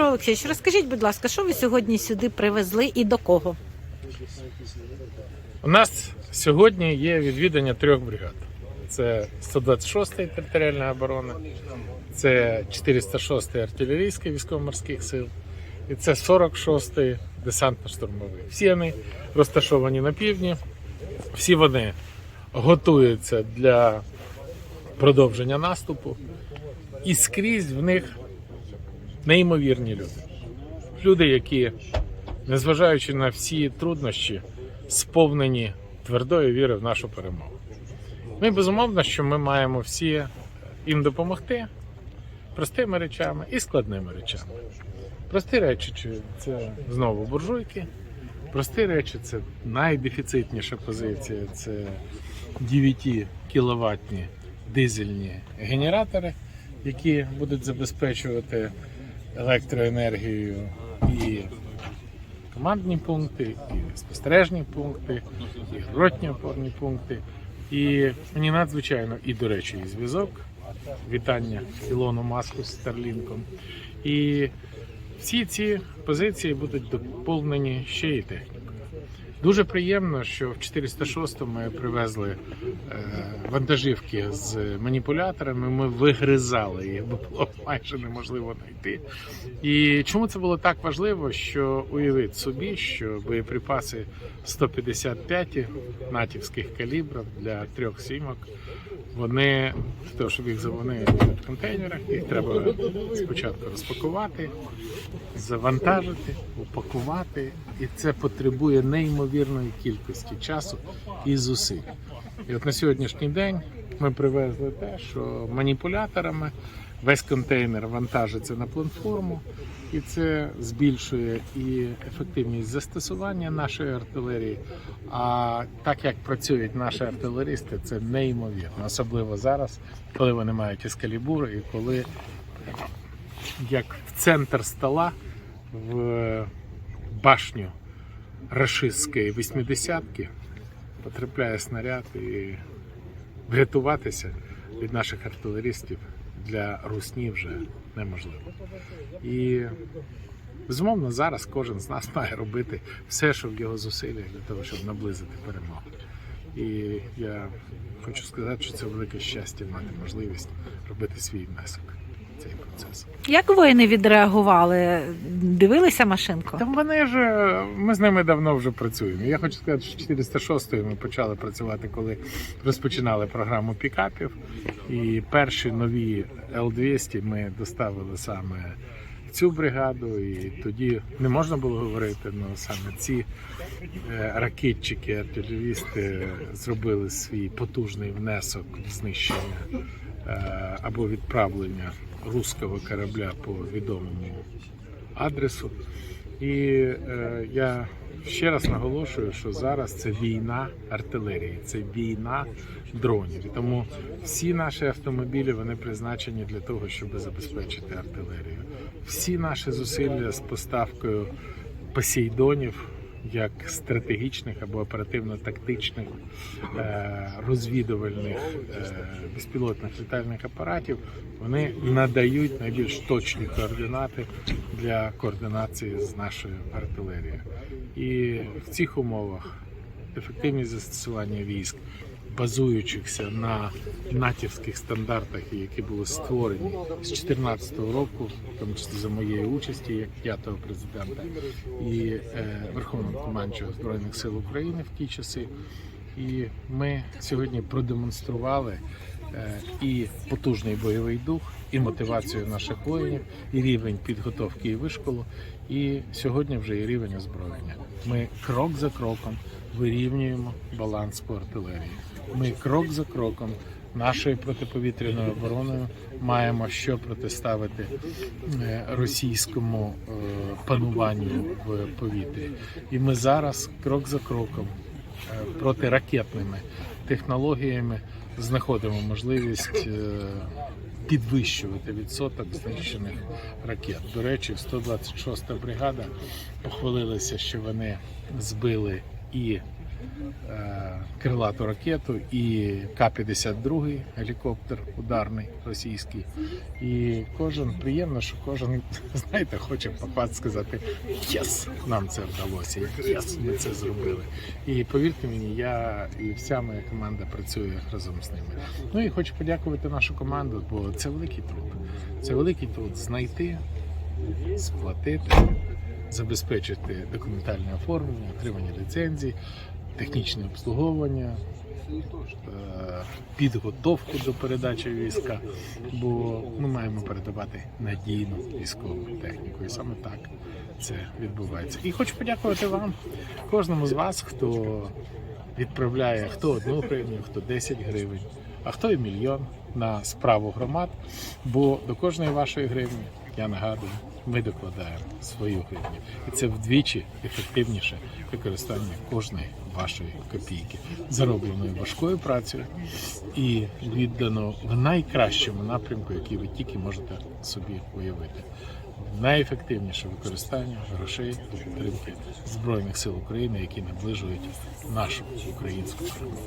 Дмитро Олексійович, розкажіть, будь ласка, що ви сьогодні сюди привезли і до кого? У нас сьогодні є відвідання трьох бригад. Це 126-ї територіальна оборона, це 406-й артилерійський військово-морських сил і це 46-й десантно-штурмовий. Всі вони розташовані на півдні, всі вони готуються для продовження наступу, і скрізь в них неймовірні люди. Люди, які, незважаючи на всі труднощі, сповнені твердої віри в нашу перемогу. Ну і безумовно, що ми маємо всі їм допомогти простими речами і складними речами. Прості речі це знову буржуйки. Прості речі це найдефіцитніша позиція. Це 9 кіловатні дизельні генератори, які будуть забезпечувати електроенергією і командні пункти, і спостережні пункти, і ротні опорні пункти. І мені надзвичайно, і до речі, і зв'язок. Вітання Ілону Маску з Старлінком. І всі ці позиції будуть доповнені ще й технікою. Дуже приємно, що в 406 ми привезли е, вантажівки з маніпуляторами. Ми вигризали їх, бо було майже неможливо знайти. І чому це було так важливо? Що уявіть собі, що боєприпаси 155 натівських калібрів для трьох сімок. Вони для того, щоб їх завонити в контейнерах, їх треба спочатку розпакувати, завантажити, упакувати, і це потребує неймовірної кількості часу і зусиль. І от на сьогоднішній день ми привезли те, що маніпуляторами весь контейнер вантажиться на платформу, і це збільшує і ефективність застосування нашої артилерії. А так як працюють наші артилеристи, це неймовірно, особливо зараз, коли вони мають ескалібури і коли як в центр стола в башню рашистської 80-ки потрапляє снаряд і врятуватися від наших артилеристів для русні вже неможливо. І безумовно зараз кожен з нас має робити все, що в його зусиллях для того, щоб наблизити перемогу. І я хочу сказати, що це велике щастя мати можливість робити свій внесок цей процес. Як воїни відреагували? Дивилися машинку? Та вони ж ми з ними давно вже працюємо. Я хочу сказати, що 406-ї ми почали працювати, коли розпочинали програму пікапів. І перші нові Л-200 ми доставили саме цю бригаду. І тоді не можна було говорити, але саме ці е, ракетчики, артилерісти зробили свій потужний внесок в знищення або відправлення руського корабля по відомому адресу. І е, я ще раз наголошую, що зараз це війна артилерії, це війна дронів. Тому всі наші автомобілі вони призначені для того, щоб забезпечити артилерію. Всі наші зусилля з поставкою посейдонів. Як стратегічних або оперативно-тактичних е, розвідувальних е, безпілотних літальних апаратів вони надають найбільш точні координати для координації з нашою артилерією. І в цих умовах ефективність застосування військ, базуючихся на натівських стандартах, які були створені з 2014 року, в тому числі за моєї участі, як п'ятого президента і е, Верховного командчого Збройних сил України в ті часи. І ми сьогодні продемонстрували і потужний бойовий дух, і мотивацію наших воїнів, і рівень підготовки і вишколу, і сьогодні вже і рівень озброєння. Ми крок за кроком вирівнюємо баланс по артилерії. Ми крок за кроком нашою протиповітряною обороною маємо що протиставити е, російському е, пануванню в повітрі. І ми зараз крок за кроком е, протиракетними технологіями знаходимо можливість е, підвищувати відсоток знищених ракет. До речі, 126 бригада похвалилася, що вони збили і крилату ракету і К-52 гелікоптер ударний російський. І кожен приємно, що кожен, знаєте, хоче попад сказати Єс, нам це вдалося. Єс, ми це зробили. І повірте мені, я і вся моя команда працює разом з ними. Ну і хочу подякувати нашу команду, бо це великий труд. Це великий труд знайти, сплатити, забезпечити документальне оформлення, отримання ліцензій, технічне обслуговування, е, підготовку до передачі війська, бо ми маємо передавати надійну військову техніку. І саме так це відбувається. І хочу подякувати вам, кожному з вас, хто відправляє хто одну гривню, хто 10 гривень, а хто і мільйон на справу громад. Бо до кожної вашої гривні, я нагадую, ми докладаємо свою гривню. І це вдвічі ефективніше використання кожної вашої копійки, заробленої важкою працею і віддано в найкращому напрямку, який ви тільки можете собі уявити. Найефективніше використання грошей до підтримки Збройних сил України, які наближують нашу українську перемогу.